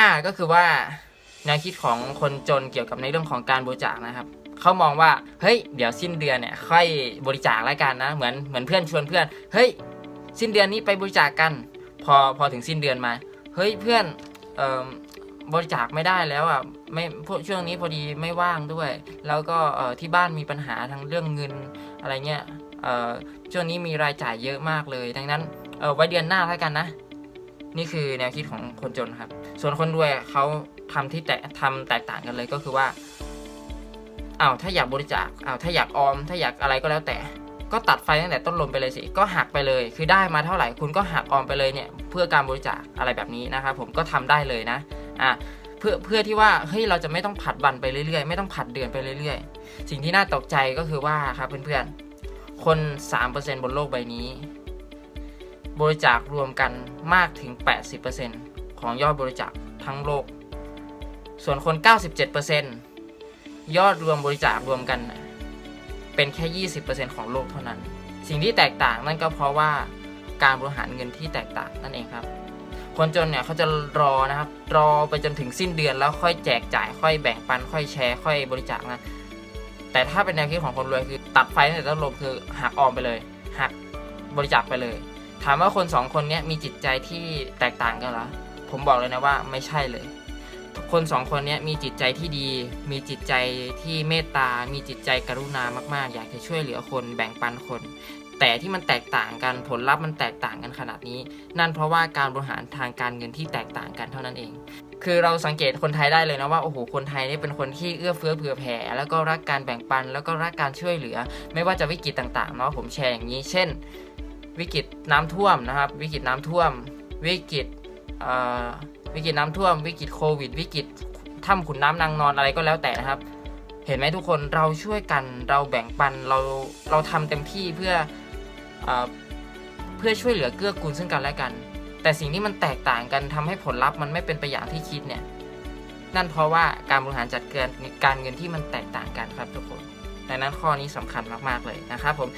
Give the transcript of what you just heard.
5 ก็คือว่าแนวคิดของคนจนเกี่ยวกับในเรื่องของการบริจาคนะครับเขามองว่าเฮ้ยเดี๋ยวสิ้นเดือนเนี่ยค่อยบริจาคแล้วกันนะเหมือนเหมือนเพื่อนชวนเพื่อนเฮ้ยสิ้นเดือนนี้ไปบริจาคกัน พอพอถึงสิ้นเดือนมาเฮ้ยเพื่อนเอ่อบริจาคไม่ได้แล้วอะไม่พวกช่วงนี้พอดีไม่ว่างด้วย แล้วก็เอ่อที่บ้านมีปัญหาทางเรื่องเงินอะไรเงี้ยเอ่อช่วงนี้มีรายจ่ายเยอะมากเลย ดังนั้นเออไว้เดือนหน้าแล้วกันนะ นี่คือแนวคิดของคนจนครับ ส่วนคนรวยเขาทำที่แตกทำแตกต่างกันเลยก็คือว่าอ้าวถ้าอยากบริจาคอ้าวถ้าอยากออม ถ้าอยากอะไรก็แล้วแต่ ก็ตัดไฟตั้งแต่ต้นลมไปเลยสิ ก็หักไปเลย คือได้มาเท่าไหร่คุณก็หักออมไปเลยเนี่ย เพื่อการบริจาคอะไรแบบนี้นะครับผมก็ทำได้เลยนะอะเพื่อเพื่อที่ว่าเฮ้ยเราจะไม่ต้องผัดวันไปเรื่อยๆ ไม่ต้องผัดเดือนไปเรื่อยๆ สิ่งที่น่าตกใจก็คือว่าครับเพื่อนๆคน 3%บนโลกใบนี้ บริจาครวมกันมากถึง 80%ของยอดบริจาคทั้งโลก ส่วนคน 97%ยอดรวมบริจาครวมกันน่ะเป็นแค่ 20%ของโลกเท่านั้น สิ่งที่แตกต่างนั่นก็เพราะว่าการบริหารเงินที่แตกต่างนั่นเองครับ คนจนเนี่ยเขาจะรอนะครับ รอไปจนถึงสิ้นเดือนแล้วค่อยแจกจ่าย ค่อยแบ่งปัน ค่อยแชร์ ค่อยบริจาคนะ แต่ถ้าเป็นแนวคิดของคนรวยคือตัดไฟตั้งแต่ต้นลมคือหักออมไปเลยหักบริจาคไปเลย ถามว่าคนสองคนนี้มีจิตใจที่แตกต่างกันเหรอ ผมบอกเลยนะว่าไม่ใช่เลย คนสองคนนี้มีจิตใจที่ดี มีจิตใจที่เมตตา มีจิตใจกรุณามาก ๆ อยากจะช่วยเหลือคนแบ่งปันคน แต่ที่มันแตกต่างกันผลลัพธ์มันแตกต่างกันขนาดนี้ นั่นเพราะว่าการบริหารทางการเงินที่แตกต่างกันเท่านั้นเองคือเราสังเกตคนไทยได้เลยนะว่าโอ้โหคนไทยนี่เป็นคนที่เอื้อเฟื้อเผื่อแผ่ แล้วก็รักการแบ่งปัน แล้วก็รักการช่วยเหลือ ไม่ว่าจะวิกฤตต่างๆเนาะผมแชร์อย่างนี้ เช่น วิกฤตน้ำท่วมนะครับ วิกฤตน้ำท่วม วิกฤตวิกฤตน้ำท่วม วิกฤตโควิด วิกฤตถ้ำขุนน้ำนางนอนอะไรก็แล้วแต่นะครับ เห็นไหมทุกคนเราช่วยกันเราแบ่งปันเราเราทำเต็มที่เพื่อเอ่อเพื่อช่วยเหลือเกื้อกูลซึ่งกันและกัน แต่สิ่งที่มันแตกต่างกันทำให้ผลลัพธ์มันไม่เป็นไปอย่างที่คิดเนี่ยนั่นเพราะว่าการบริหารจัดการการเงินที่มันแตกต่างกันครับทุกคนดังนั้นข้อนี้สำคัญมากๆเลยนะครับผม